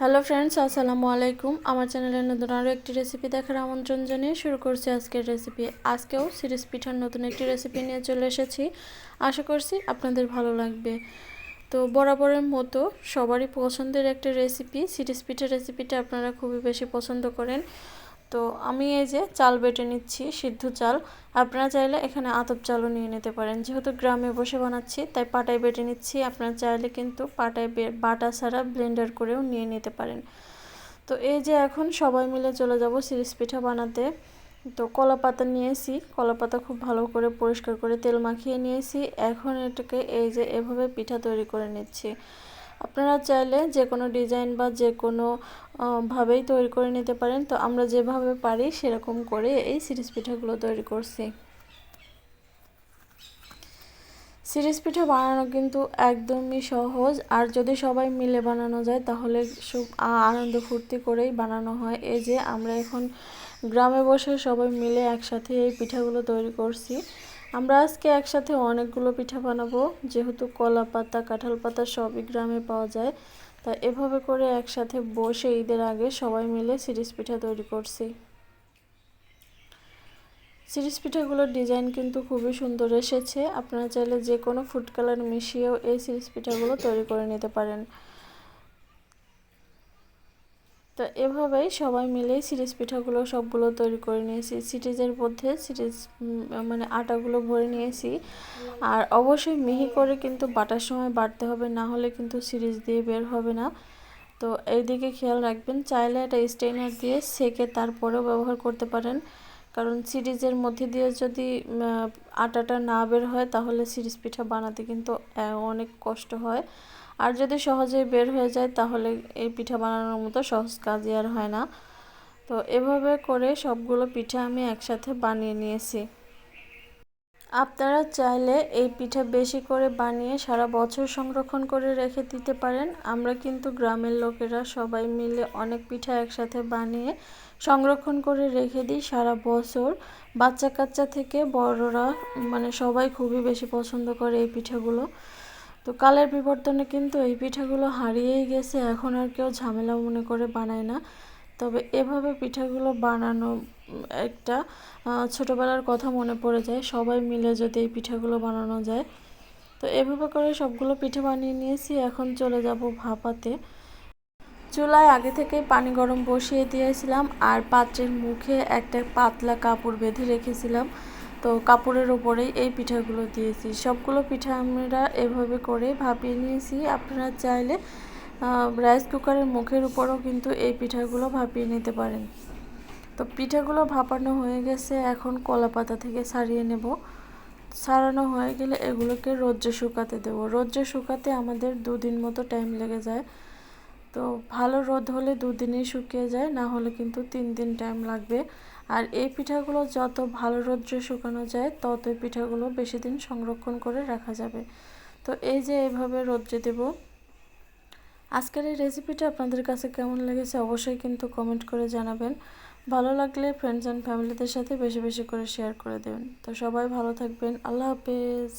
Hello friends আসসালামু আলাইকুম। আমার চ্যানেলে নতুন আরও একটি রেসিপি দেখার আমন্ত্রণ জানিয়ে শুরু করছি আজকের রেসিপি আজকেও সিরিজ পিঠার নতুন একটি রেসিপি নিয়ে চলে এসেছি। আশা করছি আপনাদের ভালো লাগবে। তো বরাবরের মতো সবারই পছন্দের একটা রেসিপি সিরিজ পিঠার রেসিপিটা আপনারা খুবই বেশি পছন্দ করেন। তো আমি এই যে চাল বেটে নিচ্ছি, সিদ্ধ চাল। আপনারা চাইলে এখানে আতপ চালও নিয়ে নিতে পারেন। যেহেতু গ্রামে বসে বানাচ্ছি, তাই পাটায় বেটে নিচ্ছি। আপনারা চাইলে কিন্তু পাটায় বাটা ছাড়া ব্লেন্ডার করেও নিয়ে নিতে পারেন। তো এই যে এখন সবাই মিলে চলে যাব সিরিজ পিঠা বানাতে। তো কলা পাতা নিয়েছি। কলা পাতা খুব ভালো করে পরিষ্কার করে তেল মাখিয়ে নিয়েছি। এখন এটাকে এই যে এভাবে পিঠা তৈরি করে নিচ্ছি। আপনারা চাইলে যে কোনো ডিজাইন বা যে কোনো ভাবেই তৈরি করে নিতে পারেন। তো আমরা যেভাবে পারি সেরকম করে এই সিরিজ পিঠাগুলো তৈরি করছি। সিরিজ পিঠা বানানো কিন্তু একদমই সহজ। আর যদি সবাই মিলে বানানো যায়, তাহলে খুব আনন্দ ফুর্তি করেই বানানো হয়। এই যে আমরা এখন গ্রামে বসে সবাই মিলে একসাথে এই পিঠাগুলো তৈরি করছি। আমরা আজকে একসাথে অনেকগুলো পিঠা বানাবো, যেহেতু কলা পাতা কাঁঠাল পাতা সবই গ্রামে পাওয়া যায়। তা এভাবে করে একসাথে বসে ঈদের আগে সবাই মিলে সিরিজ পিঠা তৈরি করছি। সিরিজ পিঠাগুলোর ডিজাইন কিন্তু খুবই সুন্দর এসেছে। আপনারা চাইলে যে কোনো ফুড কালার মিশিয়েও এই সিরিজ পিঠাগুলো তৈরি করে নিতে পারেন। তো এভাবেই সবাই মিলেই সিরিজ পিঠাগুলো সবগুলো তৈরি করে নিয়েছি। সিরিজের মধ্যে সিরিজ মানে আটাগুলো ভরে নিয়েছি। আর অবশ্যই মিহি করে কিন্তু বাটার সময় বাটতে হবে, না হলে কিন্তু সিরিজ দিয়ে বের হবে না। তো এই দিকে খেয়াল রাখবেন, চাইলে এটা স্টেইনার দিয়ে সেকে তারপরেও ব্যবহার করতে পারেন। কারণ সিরিজের মধ্যে দিয়ে যদি আটাটা না বের হয়, তাহলে সিরিজ পিঠা বানাতে কিন্তু অনেক কষ্ট হয়। আর যদি সহজেই বের হয়ে যায়, তাহলে এই পিঠা বানানোর মতো সহজ কাজই আর হয় না। তো এভাবে করে সবগুলো পিঠা আমি একসাথে বানিয়ে নিয়েছি। আপনারা চাইলে এই পিঠা বেশি করে বানিয়ে সারা বছর সংরক্ষণ করে রেখে দিতে পারেন। আমরা কিন্তু গ্রামের লোকেরা সবাই মিলে অনেক পিঠা একসাথে বানিয়ে সংরক্ষণ করে রেখে দিই সারা বছর। বাচ্চা কাচ্চা থেকে বড়রা মানে সবাই খুবই বেশি পছন্দ করে এই পিঠাগুলো। তো কালের বিবর্তনে কিন্তু এই পিঠাগুলো হারিয়েই গেছে, এখন আর কেউ ঝামেলা মনে করে বানায় না। তবে এভাবে পিঠাগুলো বানানো একটা ছোটোবেলার কথা মনে পড়ে যায়, সবাই মিলে যদি এই পিঠাগুলো বানানো যায়। তো এভাবে করে সবগুলো পিঠে বানিয়ে নিয়েছি, এখন চলে যাব ভাপাতে। চুলায় আগে থেকেই পানি গরম বসিয়ে দিয়েছিলাম, আর পাত্রের মুখে একটা পাতলা কাপড় বেঁধে রেখেছিলাম। তো কাপড়ের ওপরেই এই পিঠাগুলো দিয়েছি। সবগুলো পিঠা আমরা এভাবে করে ভাপিয়ে নিয়েছি। আপনারা চাইলে রাইস কুকারের মুখের উপরও কিন্তু এই পিঠাগুলো ভাপিয়ে নিতে পারেন। তো পিঠাগুলো ভাপানো হয়ে গেছে। এখন কলা পাতা থেকে ছাড়িয়ে নেব। ছাড়ানো হয়ে গেলে এগুলোকে রোদ্রে শুকাতে দেবো। রোদ্রে শুকাতে আমাদের দুদিন মতো টাইম লেগে যায়। তো ভালো রোদ হলে দুদিনেই শুকিয়ে যায়, না হলে কিন্তু তিন দিন টাইম লাগবে। আর এই পিঠাগুলো যত ভালো রোদ্রে শুকানো যায় ততই পিঠাগুলো বেশি দিন সংরক্ষণ করে রাখা যাবে। তো এই যে এইভাবে রোদ্রে দেব। আজকের এই রেসিপিটা আপনাদের কাছে কেমন লেগেছে অবশ্যই কিন্তু কমেন্ট করে জানাবেন। ভালো লাগলে ফ্রেন্ডস অ্যান্ড ফ্যামিলিদের সাথে বেশি বেশি করে শেয়ার করে দেবেন তো সবাই ভালো থাকবেন। আল্লাহ হাফেজ।